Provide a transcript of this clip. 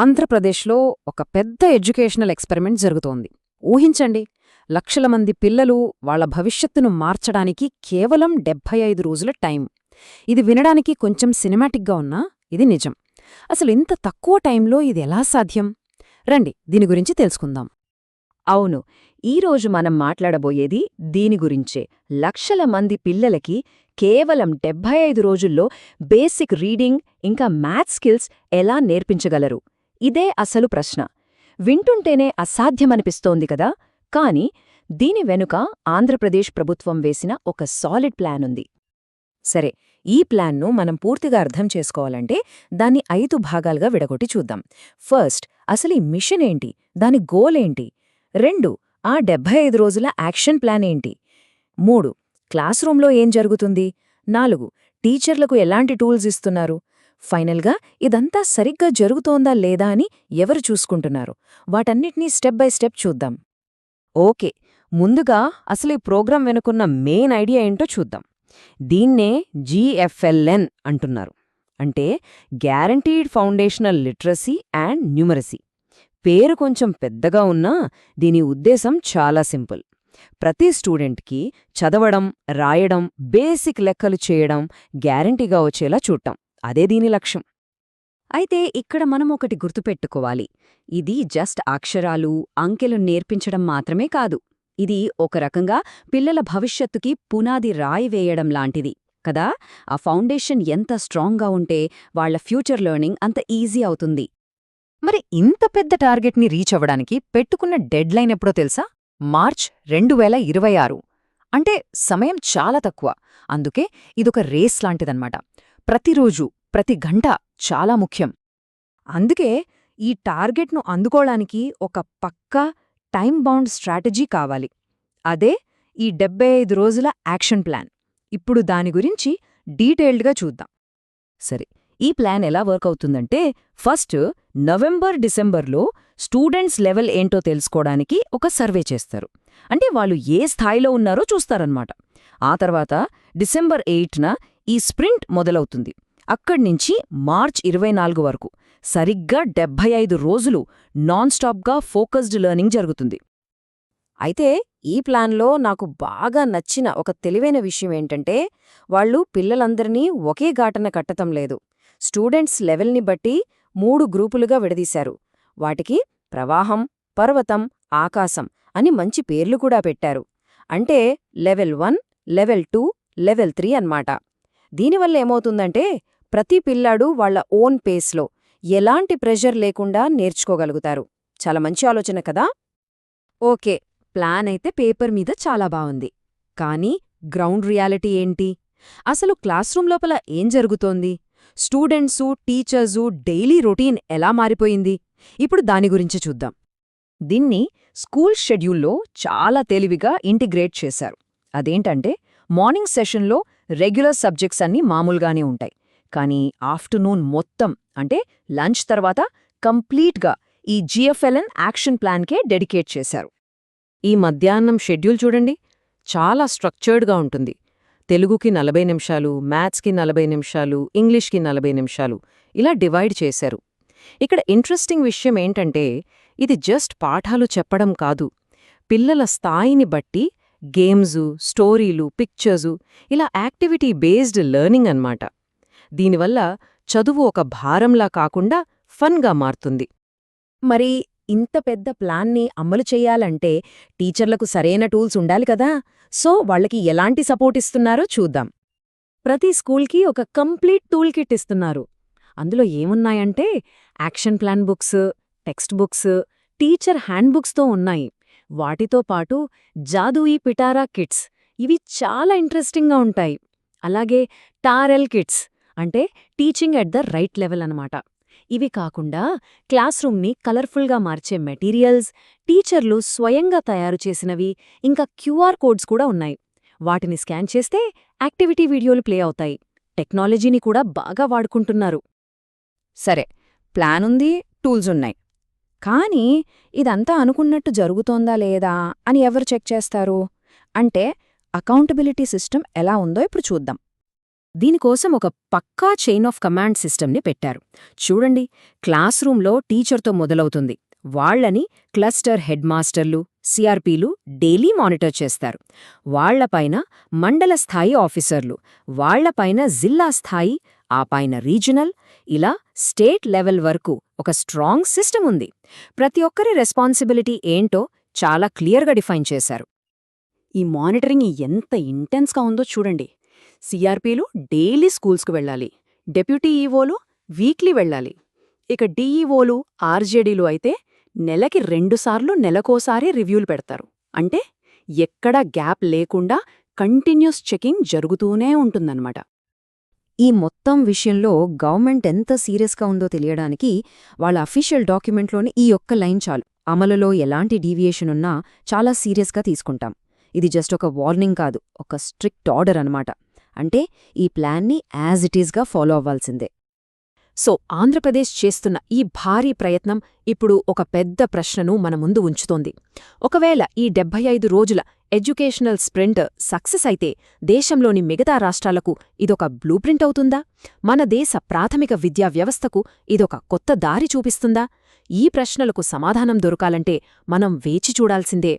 ఆంధ్రప్రదేశ్లో ఒక పెద్ద ఎడ్యుకేషనల్ ఎక్స్పెరిమెంట్ జరుగుతోంది. ఊహించండి లక్షల మంది పిల్లలు వాళ్ళ భవిష్యత్తును మార్చడానికి కేవలం డెబ్భై ఐదు రోజుల టైం ఇది వినడానికి కొంచెం సినిమాటిక్గా ఉన్నా ఇది నిజం. అసలు ఇంత తక్కువ టైంలో ఇది ఎలా సాధ్యం? రండి దీని గురించి తెలుసుకుందాం. అవును ఈరోజు మనం మాట్లాడబోయేది దీని గురించే. లక్షల మంది పిల్లలకి కేవలం డెబ్భై ఐదు రోజుల్లో బేసిక్ రీడింగ్ ఇంకా మ్యాథ్స్ స్కిల్స్ ఎలా నేర్పించగలరు? ఇదే అసలు ప్రశ్న. వింటుంటేనే అసాధ్యమనిపిస్తోంది కదా? కాని దీని వెనుక ఆంధ్రప్రదేశ్ ప్రభుత్వం వేసిన ఒక సాలిడ్ ప్లాన్ ఉంది సరే ఈ ప్లాన్ను మనం పూర్తిగా అర్థం చేసుకోవాలంటే దాన్ని ఐదు భాగాలుగా విడగొట్టి చూద్దాం. ఫస్ట్ అసలు ఈ మిషన్ ఏంటి? దాని గోల్ ఏంటి? రెండు ఆ డెబ్బై ఐదు రోజుల యాక్షన్ ప్లాన్ ఏంటి? మూడు క్లాస్ రూంలో ఏం జరుగుతుంది? నాలుగు టీచర్లకు ఎలాంటి టూల్స్ ఇస్తున్నారు? ఫైనల్గా ఇదంతా సరిగ్గా జరుగుతోందా లేదా అని ఎవరు చూసుకుంటున్నారు? వాటన్నిటినీ స్టెప్ బై స్టెప్ చూద్దాం. ఓకే ముందుగా అసలు ఈ ప్రోగ్రాం వెనుకున్న మెయిన్ ఐడియా ఏంటో చూద్దాం. దీన్నే జీఎఫ్ఎల్ఎన్ అంటున్నారు. అంటే guaranteed foundational literacy and numeracy. పేరు కొంచెం పెద్దగా ఉన్నా దీని ఉద్దేశం చాలా సింపుల్. ప్రతి స్టూడెంట్కి చదవడం రాయడం బేసిక్ లెక్కలు చేయడం గ్యారంటీగా వచ్చేలా చూడటం. అదే దీని లక్ష్యం. అయితే ఇక్కడ మనం ఒకటి గుర్తుపెట్టుకోవాలి. ఇది జస్ట్ అక్షరాలు అంకెలు నేర్పించడం మాత్రమే కాదు. ఇది ఒక రకంగా పిల్లల భవిష్యత్తుకి పునాది రాయి వేయడం లాంటిది కదా? ఆ ఫౌండేషన్ ఎంత స్ట్రాంగ్గా ఉంటే వాళ్ళ ఫ్యూచర్ లెర్నింగ్ అంత ఈజీ అవుతుంది. మరి ఇంత పెద్ద టార్గెట్ని రీచ్ అవ్వడానికి పెట్టుకున్న డెడ్ లైన్ ఎప్పుడో తెలుసా? మార్చ్ రెండు వేల ఇరవై ఆరు. అంటే సమయం చాలా తక్కువ. అందుకే ఇదొక రేస్ లాంటిదన్నమాట. ప్రతిరోజు ప్రతి గంట చాలా ముఖ్యం. అందుకే ఈ టార్గెట్ను అందుకోవడానికి ఒక పక్కా టైం బౌండ్ స్ట్రాటజీ కావాలి. అదే ఈ డెబ్బై ఐదు రోజుల యాక్షన్ ప్లాన్. ఇప్పుడు దాని గురించి డీటెయిల్డ్గా చూద్దాం. సరే ఈ ప్లాన్ ఎలా వర్క్ అవుతుందంటే ఫస్ట్ నవంబర్ డిసెంబర్లో స్టూడెంట్స్ లెవెల్ ఏంటో తెలుసుకోవడానికి ఒక సర్వే చేస్తారు. అంటే వాళ్ళు ఏ స్థాయిలో ఉన్నారో చూస్తారన్నమాట. ఆ తర్వాత డిసెంబర్ ఎయిట్న ఈ స్ప్రింట్ మొదలవుతుంది. అక్కడ్నించి మార్చ్ ఇరవై నాలుగు వరకు సరిగ్గా డెబ్భై ఐదు రోజులు నాన్ స్టాప్గా ఫోకస్డ్ లెర్నింగ్ జరుగుతుంది. అయితే ఈ ప్లాన్లో నాకు బాగా నచ్చిన ఒక తెలివైన విషయం ఏంటంటే వాళ్ళు పిల్లలందరినీ ఒకే ఘాటన కట్టటం లేదు. స్టూడెంట్స్ లెవెల్ని బట్టి మూడు గ్రూపులుగా విడదీశారు. వాటికి ప్రవాహం పర్వతం ఆకాశం అని మంచి పేర్లు కూడా పెట్టారు. అంటే level one level two level three అన్మాట దీనివల్ల ఏమవుతుందంటే ప్రతి పిల్లాడు వాళ్ళ ఓన్ పేస్లో ఎలాంటి ప్రెషర్ లేకుండా నేర్చుకోగలుగుతారు. చాలా మంచి ఆలోచన కదా? ఓకే ప్లాన్ అయితే పేపర్ మీద చాలా బావుంది కానీ గ్రౌండ్ రియాలిటీ ఏంటి? అసలు క్లాస్రూమ్ లోపల ఏం జరుగుతోంది? స్టూడెంట్సు టీచర్సు డైలీ రొటీన్ ఎలా మారిపోయింది? ఇప్పుడు దాని గురించి చూద్దాం. దీన్ని స్కూల్ షెడ్యూల్లో చాలా తెలివిగా ఇంటిగ్రేట్ చేశారు. అదేంటంటే మార్నింగ్ సెషన్లో రెగ్యులర్ సబ్జెక్ట్స్ అన్నీ మామూలుగానే ఉంటాయి. కానీ ఆఫ్టర్నూన్ మొత్తం అంటే లంచ్ తర్వాత కంప్లీట్గా ఈ జిఎఫ్ఎల్ఎన్ యాక్షన్ ప్లాన్కే డెడికేట్ చేశారు. ఈ మధ్యాహ్నం షెడ్యూల్ చూడండి. చాలా స్ట్రక్చర్డ్గా ఉంటుంది. తెలుగుకి నలభై నిమిషాలు మ్యాథ్స్కి నలభై నిమిషాలు ఇంగ్లీష్కి నలభై నిమిషాలు ఇలా డివైడ్ చేశారు. ఇక్కడ ఇంట్రెస్టింగ్ విషయం ఏంటంటే ఇది జస్ట్ పాఠాలు చెప్పడం కాదు. పిల్లల స్థాయిని బట్టి గేమ్సు స్టోరీలు పిక్చర్సు ఇలా యాక్టివిటీ బేస్డ్ లెర్నింగ్ అన్నమాట. దీనివల్ల చదువు ఒక భారంలా కాకుండా ఫన్గా మారుతుంది. మరి ఇంత పెద్ద ప్లాన్ని అమలు చెయ్యాలంటే టీచర్లకు సరైన టూల్స్ ఉండాలి కదా? సో వాళ్ళకి ఎలాంటి సపోర్ట్ ఇస్తున్నారో చూద్దాం. ప్రతి స్కూల్కి ఒక కంప్లీట్ టూల్ కిట్ ఇస్తున్నారు. అందులో ఏమున్నాయంటే action plan books text books teacher hand బుక్స్తో ఉన్నాయి. వాటితో పాటు జాదూయి పిటారా కిట్స్. ఇవి చాలా ఇంట్రెస్టింగ్గా ఉంటాయి. అలాగే టారెల్ కిట్స్ అంటే teaching at the right level అనమాట ఇవి కాకుండా క్లాస్ రూమ్ని కలర్ఫుల్గా మార్చే మెటీరియల్స్ టీచర్లు స్వయంగా తయారు చేసినవి ఇంకా క్యూఆర్ కోడ్స్ కూడా ఉన్నాయి. వాటిని స్కాన్ చేస్తే యాక్టివిటీ వీడియోలు ప్లే అవుతాయి. టెక్నాలజీని కూడా బాగా వాడుకుంటున్నారు. సరే ప్లాన్ ఉంది టూల్స్ ఉన్నాయి. కానీ ఇదంతా అనుకున్నట్టు జరుగుతోందా లేదా అని ఎవరు చెక్ చేస్తారు? అంటే అకౌంటబిలిటీ సిస్టమ్ ఎలా ఉందో ఇప్పుడు చూద్దాం. దీనికోసం ఒక పక్కా చైన్ ఆఫ్ కమాండ్ సిస్టమ్ని పెట్టారు. చూడండి క్లాస్ రూంలో టీచర్తో మొదలవుతుంది. వాళ్ళని క్లస్టర్ హెడ్ మాస్టర్లు సిఆర్పీలు డైలీ మానిటర్ చేస్తారు. వాళ్ళపైన మండల స్థాయి ఆఫీసర్లు వాళ్ళపైన జిల్లా స్థాయి ఆపైన రీజనల్ ఇలా స్టేట్ లెవెల్ వరకు ఒక స్ట్రాంగ్ సిస్టమ్ ఉంది. ప్రతి ఒక్కరి రెస్పాన్సిబిలిటీ ఏంటో చాలా క్లియర్గా డిఫైన్ చేశారు. ఈ మానిటరింగ్ ఎంత ఇంటెన్స్గా ఉందో చూడండి. సిఆర్పీలు డైలీ స్కూల్స్కు వెళ్ళాలి. డెప్యూటీ ఈవోలు వీక్లీ వెళ్ళాలి. ఇక డిఈఓలు ఆర్జేడీలు అయితే నెలకి రెండుసార్లు నెలకోసారి రివ్యూలు పెడతారు. అంటే ఎక్కడా గ్యాప్ లేకుండా కంటిన్యూస్ చెకింగ్ జరుగుతూనే ఉంటుందన్నమాట. ఈ మొత్తం విషయంలో గవర్నమెంట్ ఎంత సీరియస్గా ఉందో తెలియడానికి వాళ్ళ అఫీషియల్ డాక్యుమెంట్లోని ఈ ఒక్క లైన్ చాలు. అమలులో ఎలాంటి డీవియేషన్ ఉన్నా చాలా సీరియస్గా తీసుకుంటాం. ఇది జస్ట్ ఒక వార్నింగ్ కాదు ఒక స్ట్రిక్ట్ ఆర్డర్ అన్నమాట. అంటే ఈ ప్లాన్ని యాజ్ ఇట్ ఈస్గా ఫాలో అవ్వాల్సిందే. సో ఆంధ్రప్రదేశ్ చేస్తున్న ఈ భారీ ప్రయత్నం ఇప్పుడు ఒక పెద్ద ప్రశ్నను మన ముందు ఉంచుతోంది. ఒకవేళ ఈ డెబ్బై ఐదు రోజుల ఎడ్యుకేషనల్ స్ప్రింట్ సక్సెస్ అయితే దేశంలోని మిగతా రాష్ట్రాలకు ఇదొక బ్లూప్రింట్ అవుతుందా? మన దేశ ప్రాథమిక విద్యా వ్యవస్థకు ఇదొక కొత్త దారి చూపిస్తుందా? ఈ ప్రశ్నలకు సమాధానం దొరకాలంటే మనం వేచి చూడాల్సిందే.